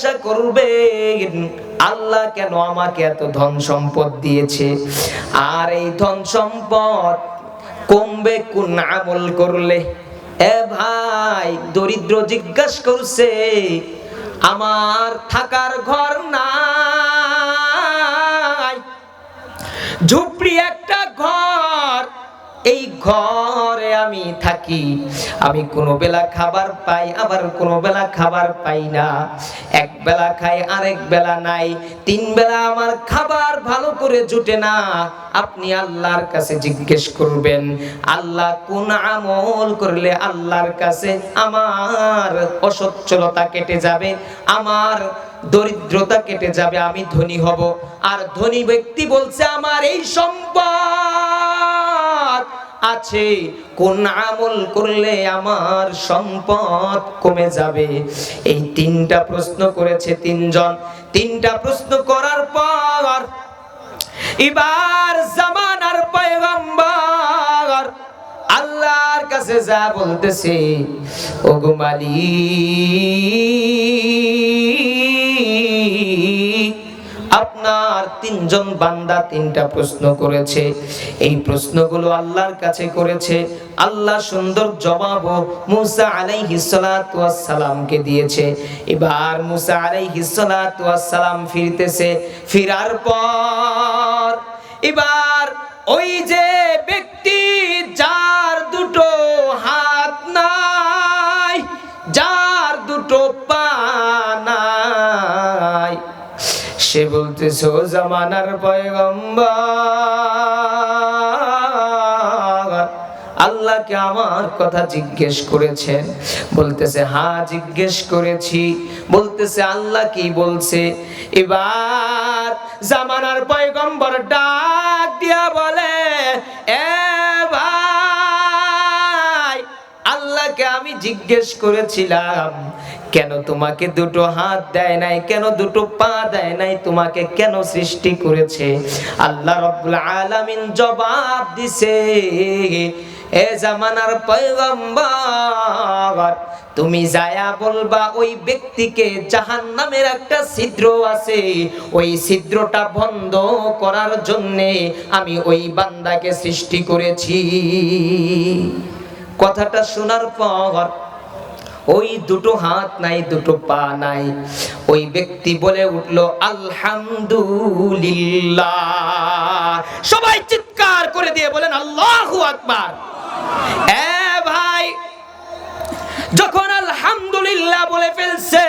জিজ্ঞাসা করবেন। আল্লাহ কেন আমাকে এত ধন সম্পদ দিয়েছে? আর এই ধন সম্পদ কমবে কোন আমল করলে? এ ভাই, দরিদ্র জিজ্ঞাস করছে, আমার থাকার ঘর নাই। ঝুপড়ি একটা ঘর, এই ঘরে আমি থাকি। আমি কোনো বেলা খাবার পাই, আবার কোনো বেলা খাবার পাই না। এক বেলা খাই আরেক বেলা নাই। তিন বেলা আমার খাবার ভালো করে জুটে না। আপনি আল্লাহর কাছে জিজ্ঞেস করবেন, আল্লাহ কোন আমল করলে আল্লাহর কাছে আমার অসচ্ছলতা কেটে যাবে, আমার দরিদ্রতা কেটে যাবে, আমি ধনী হব। আর ধনী ব্যক্তি বলছে, আমার এই সম্পদ আছে, কোন আমল করলে আমার সম্পদ কমে যাবে? এই তিনটা প্রশ্ন করেছে তিনজন। তিনটা প্রশ্ন করার পর, এবার জামানার পয়গম্বর আল্লাহর কাছে যা বলতেছে, ওগো মালিক আপনার তিনজন বান্দা তিনটা প্রশ্ন করেছে। এই প্রশ্নগুলো আল্লাহর কাছে করেছে। আল্লাহ সুন্দর জবাব মুসা ওয়াস সালামকে দিয়েছে। এবার মুসা ওয়াস সালাম ফিরতেছে। ফিরার পর এবার সে বলতেছে ও জামানার পয়গম্বর। আল্লাহকে আমার কথা জিজ্ঞেস করেছেন? বলতেছে হ্যাঁ জিজ্ঞেস করেছি। বলতেছে, আল্লাহ কি বলছে? এবার জামানার পয়গম্বর ডাক দিয়া বলে, এ ভাই, আল্লাহকে আমি জিজ্ঞেস করেছিলাম কেন তোমাকে দুটো হাত দেয় নাই? কেন দুটো পা দেয় নাই? তোমাকে কেন সৃষ্টি করেছে? আল্লাহ রব্বুল আলামিন জবাব দিছে, এ জামানার পয়গম্বর, তুমি যায়া বলবা ওই ব্যক্তিকে জাহান্নামের একটা ছিদ্র আছে। ওই ছিদ্রটা বন্ধ করার জন্যে আমি ওই বান্দাকে সৃষ্টি করেছি। কথাটা শোনার পর ওই দুটো হাত নাই, দুটো পা নাই। ওই ব্যক্তি বলে উঠল, আলহামদুলিল্লাহ। সবাই চিৎকার করে দিয়ে বলেন, আল্লাহু আকবার। এ ভাই, যখন আলহামদুলিল্লাহ বলে ফেলছে,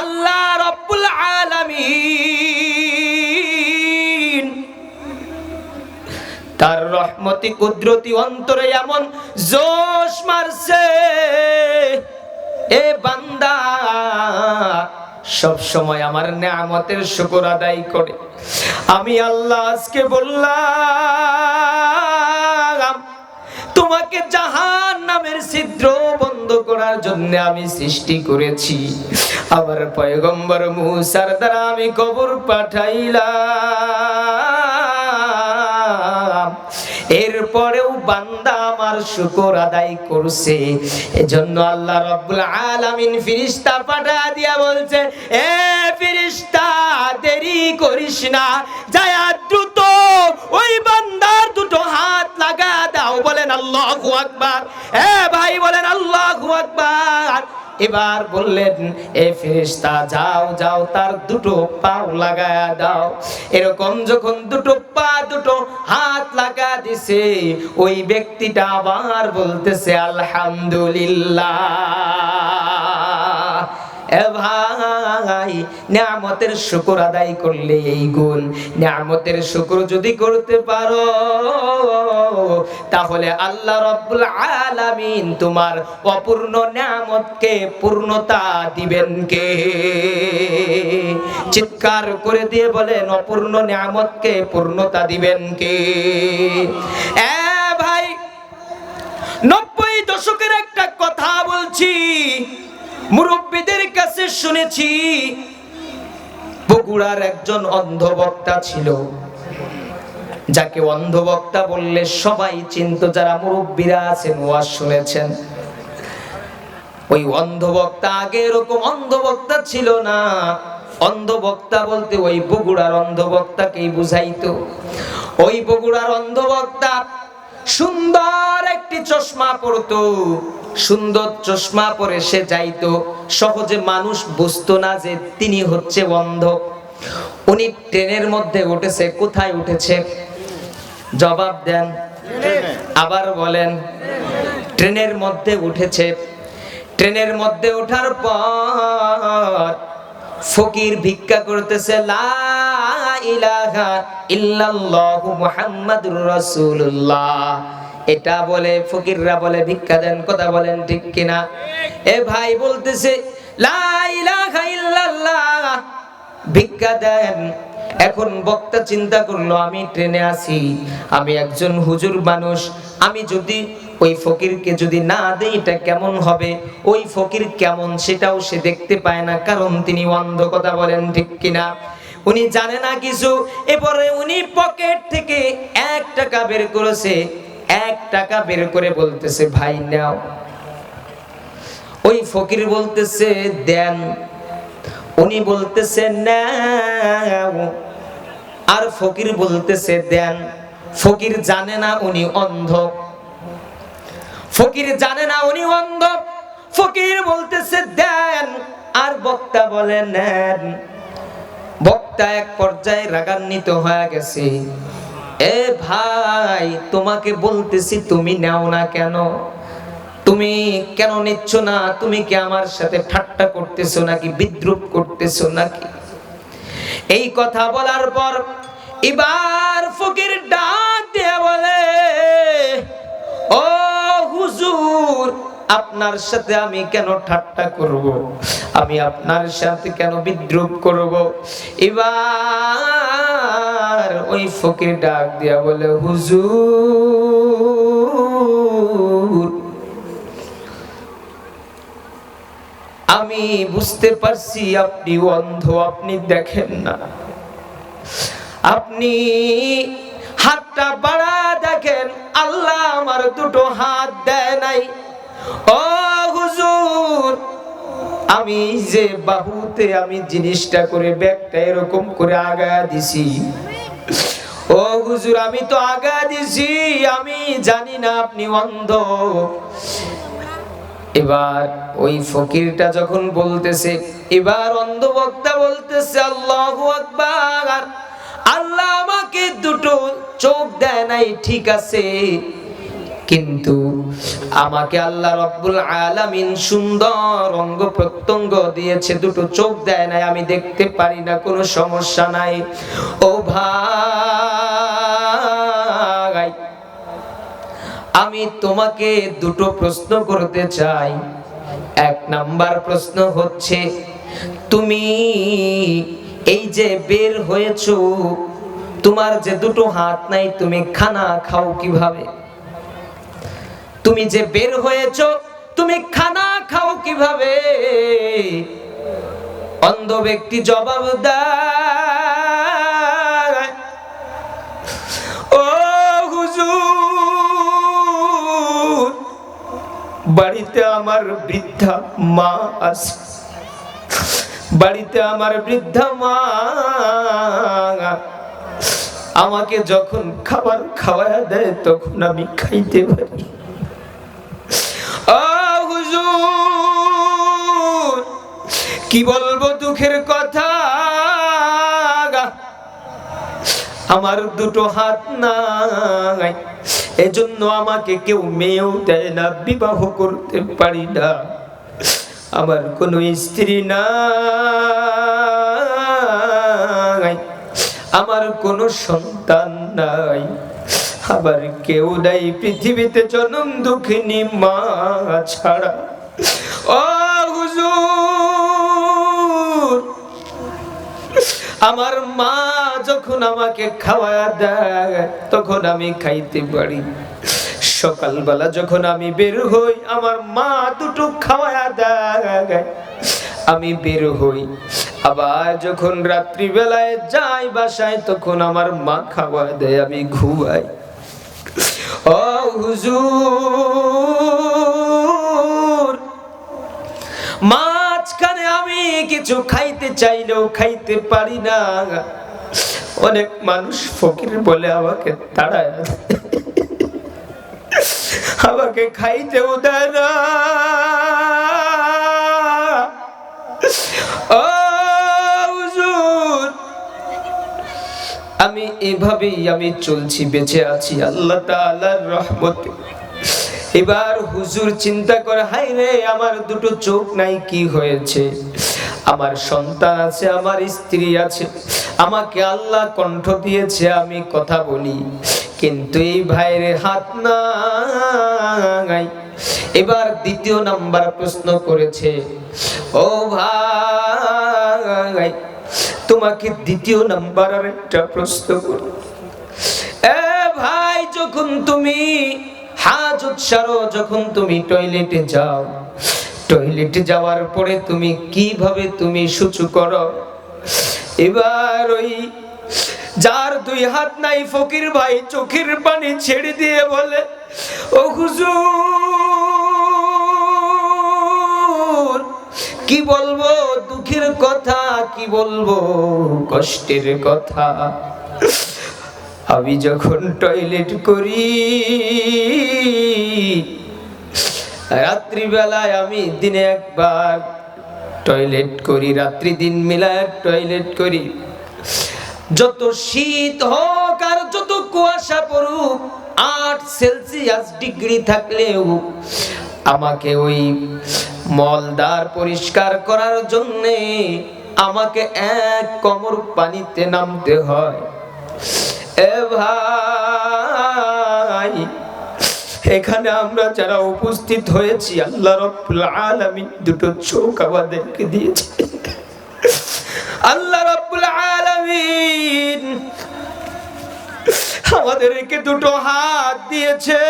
আল্লাহ রব্বুল আলামিন। তার রহমতি কুদরতি অন্তরে এমন জোশ মারছে। এ বান্দা, সব সময় আমার নিয়ামতের শুকর আদায় করে। আমি আল্লাহ আজকে বললাম, তোমাকে জাহান নামের ছিদ্র বন্ধ করার জন্য আমি সৃষ্টি করেছি। আবার পয়গম্বর মুসার দ্বারা আমি কবর পাঠাইলাম। বান্দা আমার শুকর আদায় করছে। এজন্য আল্লাহ রব্বুল আলামিন ফিরিস্তা পাঠা দিয়া বলছে, এ ফিরিস্তা, দেরি করিস না। যায়া দ্রুত ওই বান্দার দুটো হাত লাগা দাও। বলেন আল্লাহু আকবার। এ ভাই, বলেন আল্লাহু আকবার। এবার বললেন, এ ফেরেশতা, যাও যাও, তার দুটো পাও লাগায়া দাও। এরকম যখন দুটো পা, দুটো হাত লাগা দিছে, ওই ব্যক্তিটা আবার বলতেছে, আলহামদুলিল্লাহ। এ ভাই নিয়ামতের শুকর আদায় করলে এই গুণ। নিয়ামতের শুকর যদি করতে পারো, তাহলে আল্লাহ রব্বুল আলামিন তোমার অপূর্ণ নিয়ামতকে পূর্ণতা দিবেন কে? চিৎকার করে দিয়ে বলেন, অপূর্ণ নিয়ামতকে পূর্ণতা দিবেন কে? এ ভাই, নব্বই দশকের একটা কথা বলছি। মুরব্বীদের কাছে শুনেছি, বগুড়ার একজন অন্ধবক্তা ছিল। যাকে অন্ধবক্তা বললে সবাই চিনত, যারা মুরব্বীরা আছেন, ওয়াজ শুনেছেন। ওই অন্ধবক্তা আগে এরকম অন্ধবক্তা ছিল না। অন্ধবক্তা বলতে ওই বগুড়ার অন্ধবক্তাকেই বুঝাইতো। ওই বগুড়ার অন্ধবক্তা সুন্দর একটি চশমা পরতো। সুন্দর চশমা পরে সে যাইতো। সহজে মানুষ বুঝতো না যে তিনি হচ্ছে অন্ধ। উনি ট্রেনের মধ্যে উঠেছে, কোথায় উঠেছে? জবাব দেন, আবার বলেন, ট্রেনের মধ্যে উঠেছে। ট্রেনের মধ্যে ওঠার পর ফকির ভিক্ষা করতেছে, লা ইলাহা মুহাম্মাদুর রাসূলুল্লাহ। এটা বলে, ফকিররা বলে, ভিক্ষা দেন, কথা বলেন ঠিক কিনা? এ ভাই বলতেছে, লা ইলাহা ইল্লাল্লাহ। ভিক্ষা দেন। এখন বক্তা চিন্তা করল, আমি ট্রেনে আছি, আমি একজন হুজুর মানুষ, আমি যদি ওই ফকিরকে যদি না দেই, এটা কেমন হবে? ওই ফকির কেমন, সেটাও সে দেখতে পায় না, কারণ তিনি অন্ধ, কথা বলেন ঠিক কিনা? উনি জানে না কিছু। এরপরে উনি পকেট থেকে এক টাকা বের করেছে, এক টাকা বের করে বলতেছে, ভাই, নাও। ওই ফকির বলতেছে, দেন। উনি বলতেছে, নাও। আর ফকির বলতেছে, দেন। ফকির জানে না উনি অন্ধ। ফকির জানে না উনি অন্ধ। ফকির বলতেছে, দেন। আর বক্তা বলে, নেন। বক্তা এক পর্যায়ে রাগান্বিত হয়ে গেছে। এ ভাই, তোমাকে বলতেছি তুমি নাও না কেন? তুমি কেন নিচ্ছ না? তুমি কি আমার সাথে ঠাট্টা করতেছো নাকি বিদ্রুপ করতেছো নাকি? এই কথা বলার পর এবার ফকির ডাক দিয়ে আপনার সাথে আমি কেন ঠাট্টা করব? আমি আপনার সাথে কেন বিদ্রুপ করব? এবার ওই ফকির ডাক দিয়া বলে, হুজুর, আমি বুঝতে পারছি আপনি অন্ধ, আপনি দেখেন না। আপনি হাতটা বাড়া দেখেন, আল্লাহ আমার দুটো হাত দেয় নাই। আমি যে বাহুতে আমি জিনিসটা করে ব্যাগটা এরকম করে আগায়া দিছি। ও হুজুর, আমি তো আগা দিছি, আমি জানি না আপনি অন্ধ। এবার ওই ফকিরটা যখন বলতেছে, এবার অন্ধ বক্তা বলতেছে, আল্লাহু আকবার, আল্লাহ আমাকে দুটো চোখ দেয় নাই, ঠিক আছে। কিন্তু আমাকে আল্লাহ রব্বুল আলামিন সুন্দর অঙ্গ প্রত্যঙ্গ দিয়েছে, দুটো চোখ দেয় নাই, আমি দেখতে পারি না, কোনো সমস্যা নাই। ও ভাই, আমি তোমাকে দুটো প্রশ্ন করতে চাই। এক নাম্বার প্রশ্ন হচ্ছে, তুমি এই যে বের হয়েছো, তোমার যে দুটো হাত নাই, তুমি খানা খাও কীভাবে? তুমি যে বের হয়েছো, তুমি খানা খাও কীভাবে? অন্ধ ব্যক্তি জবাব ও হুজুর, বাড়িতে আমার বৃদ্ধা মা আছে। বাড়িতে আমার বৃদ্ধা মা আমাকে যখন খাবার খাওয়া দেয়, তখন আমি খাইতে পারি। কি বলব দুঃখের কথা? আমার দুটো হাত নাই। এজন্য আমাকে কেউ মেয়েও দেয় না, বিবাহ করতে পারি না। আমার কোনো স্ত্রী নাই। আমার কোনো সন্তান নাই। আবার কেউ নাই পৃথিবীতে জনম দুঃখিনী মা ছাড়া। ও হুজুর! আমার মা যখন আমাকে খাওয়া দেয়, তখন আমি খাইতে পারি। সকালবেলা যখন আমি বের হই, আমার মা দুটো খাওয়া দেয়। আমি বের হই। আবার যখন রাত্রিবেলায় যাই বাসায়, তখন আমার মা খাওয়া দেয়, আমি ঘুমাই। ও হুজুর আমি কিছু খাইতে চাইলেও খাইতে পারি না। অনেক মানুষ ফকির বলে আমাকে তাড়ায় আমাকে খাইতেও দেয় না। আমি এভাবেই আমি চলছি, বেঁচে আছি আল্লাহ তাআলার রহমতে। এবার হুজুর চিন্তা করে হাই রে আমার দুটো চোখ নাই, কি হয়েছে? আমার সন্তান আছে, আমার স্ত্রী আছে, আমাকে আল্লাহ কণ্ঠ দিয়েছে, আমি কথা বলি। কিন্তু এই ভাইয়ের হাত নাই। এবার দ্বিতীয় নাম্বার প্রশ্ন করেছে, ও ভাই, তোমাকে দ্বিতীয় নাম্বার আর একটা প্রশ্ন করি এ ভাই, যখন তুমি হাজত সারো যখন তুমি টয়লেটে যাও টয়লেটে যাওয়ার পরে তুমি কীভাবে তুমি সুচু করো? এবার ওই যার দুই হাত নাই ফকির ভাই চোখের পানি ছেড়ে দিয়ে বলে, ও হুজুর, কি বলব? দুঃখের কথা কি বলব? কষ্টের কথা। আমি যখন টয়লেট করি রাত্রিবেলায় আমি দিনে একবার টয়লেট করি, রাত্রি দিন মিলায় টয়লেট করি। যত শীত হোক আর যত কুয়াশা পড়ুক, আট সেলসিয়াস ডিগ্রি থাকলেও আমাকে ওই মলদার পরিষ্কার করার জন্যে আমাকে এক কমর পানিতে নামতে হয়। এ ভাই এখানে আমরা যারা উপস্থিত হয়েছি, আল্লাহ রব্বুল আলামিন দুটো চোখ আমাদেরকে দিয়েছে। আল্লাহ রব্বুল আলামিন আমাদেরকে দুটো হাত দিয়েছে।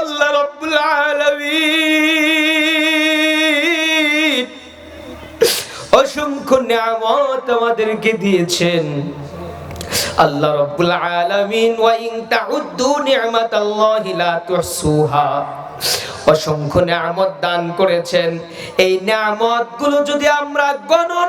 আল্লাহ রব্বুল আলামিন অসংখ্য নিয়ামত আমাদেরকে দিয়েছেন। আল্লাহ রব্বুল আলামিন, ওয়া ইন তাউদ্দু নি'মাতাল্লাহি লা তুহসুহা। অসংখ্য নিয়ামত দান করেছেন। এই নিয়ামতগুলো যদি আমরা গণনা